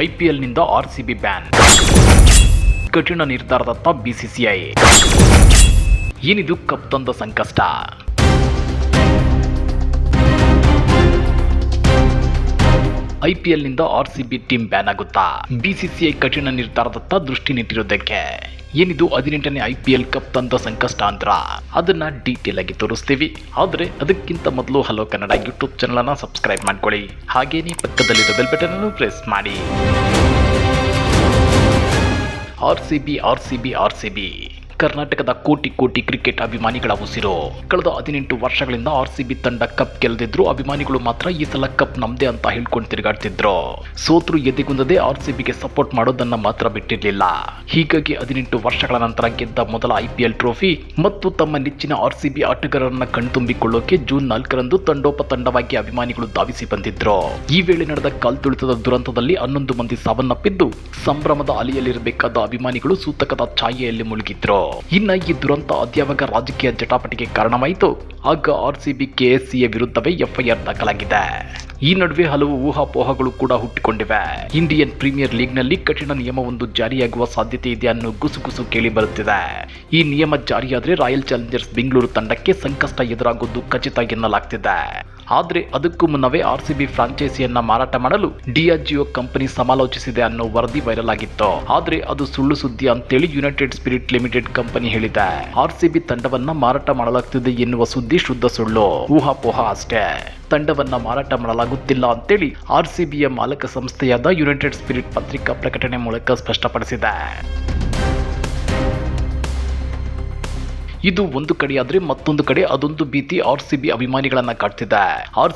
ಐಪಿಎಲ್ನಿಂದ R C B ban. ಕಠಿಣ ನಿರ್ಧಾರದತ್ತ BCCI. ಏನಿದು ಕಪ್ ತಂದ ಸಂಕಷ್ಟ? ಐಪಿಎಲ್ನಿಂದ R C B team ban ಆಗುತ್ತಾ? ಬಿಸಿಸಿಐ ಕಠಿಣ ನಿರ್ಧಾರದತ್ತ ದೃಷ್ಟಿ ನೀಡಿರೋದಕ್ಕೆ ಏನಿದು ಹದಿನೆಂಟನೇ ಐ ಪಿ ಎಲ್ ಕಪ್ ತಂದ ಸಂಕಷ್ಟ ಅಂದ್ರ ಅದನ್ನ ಡೀಟೇಲ್ ಆಗಿ ತೋರಿಸ್ತೀವಿ. ಆದ್ರೆ ಅದಕ್ಕಿಂತ ಮೊದಲು ಹಲೋ ಕನ್ನಡ ಯೂಟ್ಯೂಬ್ ಚಾನಲ್ ಅನ್ನ ಸಬ್ಸ್ಕ್ರೈಬ್ ಮಾಡ್ಕೊಳ್ಳಿ. ಹಾಗೇನೇ ಪಕ್ಕದಲ್ಲಿರೋ ಬೆಲ್ ಬಟನ್ ಅನ್ನು ಪ್ರೆಸ್ ಮಾಡಿ. R C B, R C B, R C B. ಕರ್ನಾಟಕದ ಕೋಟಿ ಕೋಟಿ ಕ್ರಿಕೆಟ್ ಅಭಿಮಾನಿಗಳ ಉಸಿರು. ಕಳೆದ ಹದಿನೆಂಟು ವರ್ಷಗಳಿಂದ ಆರ್ ಸಿ ಬಿ ತಂಡ ಕಪ್ ಗೆಲ್ಲದಿದ್ರು ಅಭಿಮಾನಿಗಳು ಮಾತ್ರ ಈ ಸಲ ಕಪ್ ನಮ್ದೇ ಅಂತ ಹೇಳ್ಕೊಂಡು ತಿರುಗಾಡ್ತಿದ್ರು. ಸೋತ್ರು ಎದೆಗುಂದದೆ ಆರ್ ಸಿ ಬಿಗೆ ಸಪೋರ್ಟ್ ಮಾಡೋದನ್ನ ಮಾತ್ರ ಬಿಟ್ಟಿರಲಿಲ್ಲ. ಹೀಗಾಗಿ ಹದಿನೆಂಟು ವರ್ಷಗಳ ನಂತರ ಗೆದ್ದ ಮೊದಲ ಐ ಪಿ ಎಲ್ ಟ್ರೋಫಿ ಮತ್ತು ತಮ್ಮ ನೆಚ್ಚಿನ ಆರ್ ಸಿ ಬಿ ಆಟಗಾರರನ್ನ ಕಣ್ತುಂಬಿಕೊಳ್ಳೋಕೆ ಜೂನ್ ನಾಲ್ಕರಂದು ತಂಡೋಪತಂಡವಾಗಿ ಅಭಿಮಾನಿಗಳು ಧಾವಿಸಿ ಬಂದಿದ್ರು. ಈ ವೇಳೆ ನಡೆದ ಕಾಲ್ತುಳಿತದ ದುರಂತದಲ್ಲಿ ಹನ್ನೊಂದು ಮಂದಿ ಸಾವನ್ನಪ್ಪಿದ್ದು, ಸಂಭ್ರಮದ ಅಲೆಯಲ್ಲಿರಬೇಕಾದ ಅಭಿಮಾನಿಗಳು ಸೂತಕದ ಛಾಯೆಯಲ್ಲಿ ಮುಳುಗಿದ್ರು. ಇನ್ನ ಈ ದುರಂತ ಅದ್ಯಾವಾಗ ರಾಜಕೀಯ ಜಟಾಪಟಿಗೆ ಕಾರಣವಾಯಿತು. ಆಗ ಆರ್ ಸಿ ಕೆಎಸ್ಸಿಯ ವಿರುದ್ಧವೇ ಎಫ್ಐಆರ್ ದಾಖಲಾಗಿದೆ. ಈ ನಡುವೆ ಹಲವು ಊಹಾಪೋಹಗಳು ಕೂಡ ಹುಟ್ಟಿಕೊಂಡಿವೆ. ಇಂಡಿಯನ್ ಪ್ರೀಮಿಯರ್ ಲೀಗ್ನಲ್ಲಿ ಕಠಿಣ ನಿಯಮವೊಂದು ಜಾರಿಯಾಗುವ ಸಾಧ್ಯತೆ ಇದೆ ಅನ್ನೋ ಗುಸುಗುಸು ಕೇಳಿ ಬರುತ್ತಿದೆ. ಈ ನಿಯಮ ಜಾರಿಯಾದರೆ ರಾಯಲ್ ಚಾಲೆಂಜರ್ಸ್ ಬೆಂಗಳೂರು ತಂಡಕ್ಕೆ ಸಂಕಷ್ಟ ಎದುರಾಗುವುದು ಖಚಿತ ಎನ್ನಲಾಗ್ತಿದೆ. ಆದರೆ ಅದಕ್ಕೂ ಮುನ್ನವೇ ಆರ್ ಸಿ ಬಿ ಫ್ರಾಂಚೈಸಿಯನ್ನ ಮಾರಾಟ ಮಾಡಲು ಡಿಆರ್ಜಿಒ ಕಂಪನಿ ಸಮಾಲೋಚಿಸಿದೆ ಅನ್ನೋ ವರದಿ ವೈರಲ್ ಆಗಿತ್ತು. ಆದರೆ ಅದು ಸುಳ್ಳು ಸುದ್ದಿ ಅಂತೇಳಿ ಯುನೈಟೆಡ್ ಸ್ಪಿರಿಟ್ ಲಿಮಿಟೆಡ್ ಕಂಪನಿ ಹೇಳಿದೆ. ಆರ್ ಸಿ ಬಿ ತಂಡವನ್ನ ಮಾರಾಟ ಮಾಡಲಾಗ್ತಿದೆ ಎನ್ನುವ ಸುದ್ದಿ ಶುದ್ಧ ಸುಳ್ಳು. ಊಹಾಪೋಹ ಅಷ್ಟೇ. ತಂಡವನ್ನ ಮಾರಾಟ ಮಾಡಲಾಗುತ್ತಿಲ್ಲ ಅಂತೇಳಿ ಆರ್ ಸಿ ಬಿಯ ಮಾಲಕ ಸಂಸ್ಥೆಯಾದ ಯುನೈಟೆಡ್ ಸ್ಪಿರಿಟ್ ಪತ್ರಿಕಾ ಪ್ರಕಟಣೆ ಮೂಲಕ ಸ್ಪಷ್ಟಪಡಿಸಿದೆ. ಇದು ಒಂದು ಕಡೆಯಾದ್ರೆ ಮತ್ತೊಂದು ಕಡೆ ಅದೊಂದು ಭೀತಿ ಆರ್ ಸಿ ಬಿ ಅಭಿಮಾನಿಗಳನ್ನ ಕಾಡ್ತಿದೆ. ಆರ್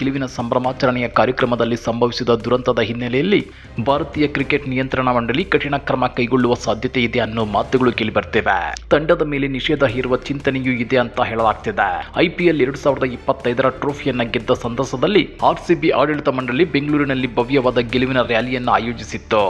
ಗೆಲುವಿನ ಸಂಭ್ರಮಾಚರಣೆಯ ಕಾರ್ಯಕ್ರಮದಲ್ಲಿ ಸಂಭವಿಸಿದ ದುರಂತದ ಹಿನ್ನೆಲೆಯಲ್ಲಿ ಭಾರತೀಯ ಕ್ರಿಕೆಟ್ ನಿಯಂತ್ರಣ ಮಂಡಳಿ ಕಠಿಣ ಕ್ರಮ ಕೈಗೊಳ್ಳುವ ಸಾಧ್ಯತೆ ಇದೆ ಅನ್ನೋ ಮಾತುಗಳು ಕೇಳಿಬರ್ತಿವೆ. ತಂಡದ ಮೇಲೆ ನಿಷೇಧ ಹೇರುವ ಚಿಂತನೆಯೂ ಇದೆ ಅಂತ ಹೇಳಲಾಗ್ತಿದೆ. ಐಪಿಎಲ್ ಎರಡು ಸಾವಿರದ ಇಪ್ಪತ್ತೈದರ ಟ್ರೋಫಿಯನ್ನ ಗೆದ್ದ ಸಂದರ್ಭದಲ್ಲಿ ಆರ್ ಸಿ ಆಡಳಿತ ಮಂಡಳಿ ಬೆಂಗಳೂರಿನಲ್ಲಿ ಭವ್ಯವಾದ ಗೆಲುವಿನ ರ್ಯಾಲಿಯನ್ನ ಆಯೋಜಿಸಿತ್ತು.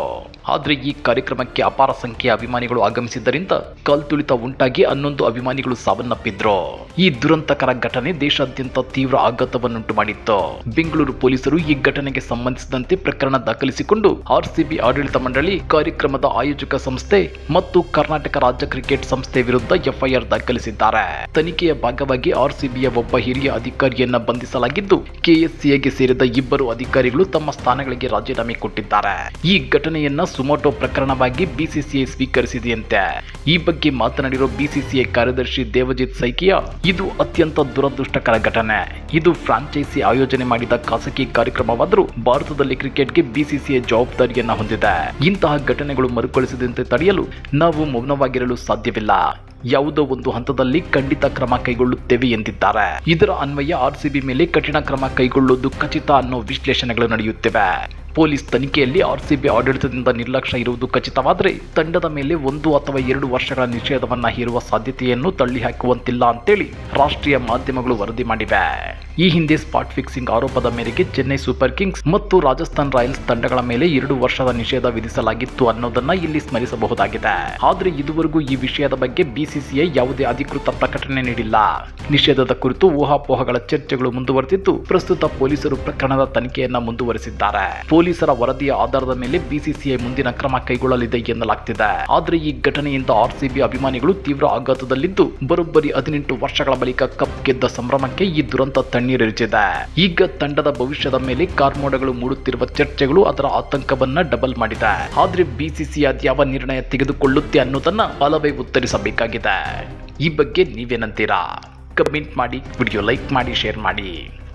ಆದ್ರೆ ಈ ಕಾರ್ಯಕ್ರಮಕ್ಕೆ ಅಪಾರ ಸಂಖ್ಯೆಯ ಅಭಿಮಾನಿಗಳು ಆಗಮಿಸಿದ್ದರಿಂದ ಕಲ್ತುಳಿತ ಉಂಟಾಗಿ ಹನ್ನೊಂದು ಅಭಿಮಾನಿಗಳು ಸಾವನ್ನಪ್ಪಿದ್ರು? ಈ ದುರಂತಕರ ಘಟನೆ ದೇಶಾದ್ಯಂತ ತೀವ್ರ ಆಘಾತವನ್ನುಂಟು ಮಾಡಿತ್ತು ಬೆಂಗಳೂರು ಪೊಲೀಸರು ಈ ಘಟನೆಗೆ ಸಂಬಂಧಿಸಿದಂತೆ ಪ್ರಕರಣ ದಾಖಲಿಸಿಕೊಂಡು ಆರ್ಸಿಬಿ ಆಡಳಿತ ಮಂಡಳಿ ಕಾರ್ಯಕ್ರಮದ ಆಯೋಜಕ ಸಂಸ್ಥೆ ಮತ್ತು ಕರ್ನಾಟಕ ರಾಜ್ಯ ಕ್ರಿಕೆಟ್ ಸಂಸ್ಥೆ ವಿರುದ್ಧ ಎಫ್ಐಆರ್ ದಾಖಲಿಸಿದ್ದಾರೆ. ತನಿಖೆಯ ಭಾಗವಾಗಿ ಆರ್ಸಿಬಿಯ ಒಬ್ಬ ಹಿರಿಯ ಅಧಿಕಾರಿಯನ್ನ ಬಂಧಿಸಲಾಗಿದ್ದು ಕೆಎಸ್ಸಿಎಗೆ ಸೇರಿದ ಇಬ್ಬರು ಅಧಿಕಾರಿಗಳು ತಮ್ಮ ಸ್ಥಾನಗಳಿಗೆ ರಾಜೀನಾಮೆ ಕೊಟ್ಟಿದ್ದಾರೆ. ಈ ಘಟನೆಯನ್ನ ಸುಮೋಟೋ ಪ್ರಕರಣವಾಗಿ ಬಿಸಿಸಿಐ ಸ್ವೀಕರಿಸಿದೆಯಂತೆ. ಈ ಬಗ್ಗೆ ಮಾತನಾಡಿರೋ ಬಿಸಿಸಿಐ ಕಾರ್ಯದರ್ಶಿ ದೇವಜಿತ್ ಸೈಕಿಯಾ, ಇದು ಅತ್ಯಂತ ದುರದೃಷ್ಟಕರ ಘಟನೆ. ಇದು ಫ್ರಾಂಚೈಸಿ ಆಯೋಜನೆ ಮಾಡಿದ ಖಾಸಗಿ ಕಾರ್ಯಕ್ರಮವಾದರೂ ಭಾರತದಲ್ಲಿ ಕ್ರಿಕೆಟ್ಗೆ ಬಿಸಿಸಿಐ ಜವಾಬ್ದಾರಿಯನ್ನ ಹೊಂದಿದೆ. ಇಂತಹ ಘಟನೆಗಳು ಮರುಕಳಿಸದಂತೆ ತಡೆಯಲು ನಾವು ಮೌನವಾಗಿರಲು ಸಾಧ್ಯವಿಲ್ಲ. ಯಾವುದೋ ಒಂದು ಹಂತದಲ್ಲಿ ಖಂಡಿತ ಕ್ರಮ ಕೈಗೊಳ್ಳುತ್ತೇವೆ ಎಂದಿದ್ದಾರೆ. ಇದರ ಅನ್ವಯ ಆರ್ಸಿಬಿ ಮೇಲೆ ಕಠಿಣ ಕ್ರಮ ಕೈಗೊಳ್ಳುವುದು ಖಚಿತ ಅನ್ನೋ ವಿಶ್ಲೇಷಣೆಗಳು ನಡೆಯುತ್ತಿವೆ. ಪೊಲೀಸ್ ತನಿಖೆಯಲ್ಲಿ ಆರ್ಸಿಬಿ ಆಡಳಿತದಿಂದ ನಿರ್ಲಕ್ಷ್ಯ ಇರುವುದು ಖಚಿತವಾದರೆ ತಂಡದ ಮೇಲೆ ಒಂದು ಅಥವಾ ಎರಡು ವರ್ಷಗಳ ನಿಷೇಧವನ್ನ ಹೇರುವ ಸಾಧ್ಯತೆಯನ್ನು ತಳ್ಳಿಹಾಕುವಂತಿಲ್ಲ ಅಂತೇಳಿ ರಾಷ್ಟ್ರೀಯ ಮಾಧ್ಯಮಗಳು ವರದಿ ಮಾಡಿವೆ. ಈ ಹಿಂದೆ ಸ್ಪಾಟ್ ಫಿಕ್ಸಿಂಗ್ ಆರೋಪದ ಮೇರೆಗೆ ಚೆನ್ನೈ ಸೂಪರ್ ಕಿಂಗ್ಸ್ ಮತ್ತು ರಾಜಸ್ಥಾನ್ ರಾಯಲ್ಸ್ ತಂಡಗಳ ಮೇಲೆ ಎರಡು ವರ್ಷದ ನಿಷೇಧ ವಿಧಿಸಲಾಗಿತ್ತು ಅನ್ನೋದನ್ನ ಇಲ್ಲಿ ಸ್ಮರಿಸಬಹುದಾಗಿದೆ. ಆದ್ರೆ ಇದುವರೆಗೂ ಈ ವಿಷಯದ ಬಗ್ಗೆ ಬಿಸಿಸಿಐ ಯಾವುದೇ ಅಧಿಕೃತ ಪ್ರಕಟಣೆ ನೀಡಿಲ್ಲ. ನಿಷೇಧದ ಕುರಿತು ಊಹಾಪೋಹಗಳ ಚರ್ಚೆಗಳು ಮುಂದುವರೆದಿದ್ದು ಪ್ರಸ್ತುತ ಪೊಲೀಸರು ಪ್ರಕರಣದ ತನಿಖೆಯನ್ನ ಮುಂದುವರೆಸಿದ್ದಾರೆ. ಪೊಲೀಸರ ವರದಿಯ ಆಧಾರದ ಮೇಲೆ ಬಿಸಿಸಿಐ ಮುಂದಿನ ಕ್ರಮ ಕೈಗೊಳ್ಳಲಿದೆ ಎನ್ನಲಾಗ್ತಿದೆ. ಆದರೆ ಈ ಘಟನೆಯಿಂದ ಆರ್ಸಿಬಿ ಅಭಿಮಾನಿಗಳು ತೀವ್ರ ಆಘಾತದಲ್ಲಿದ್ದು, ಬರೋಬ್ಬರಿ ಹದಿನೆಂಟು ವರ್ಷಗಳ ಬಳಿಕ ಕಪ್ ಗೆದ್ದ ಸಂಭ್ರಮಕ್ಕೆ ಈ ದುರಂತ ತಣ್ಣೀರೆರಚಿದೆ ಈಗ ತಂಡದ ಭವಿಷ್ಯದ ಮೇಲೆ ಕಾರ್ಮೋಡಗಳು ಮೂಡುತ್ತಿರುವ ಚರ್ಚೆಗಳು ಅದರ ಆತಂಕವನ್ನ ಡಬಲ್ ಮಾಡಿದೆ. ಆದ್ರೆ ಬಿಸಿಸಿಐ ಅದ್ಯಾವ ನಿರ್ಣಯ ತೆಗೆದುಕೊಳ್ಳುತ್ತೆ ಅನ್ನೋದನ್ನ ಹಲವೇ ಉತ್ತರಿಸಬೇಕಾಗಿದೆ. ಈ ಬಗ್ಗೆ ನೀವೇನಂತೀರಾ? ಕಮೆಂಟ್ ಮಾಡಿ, ವಿಡಿಯೋ ಲೈಕ್ ಮಾಡಿ, ಶೇರ್ ಮಾಡಿ.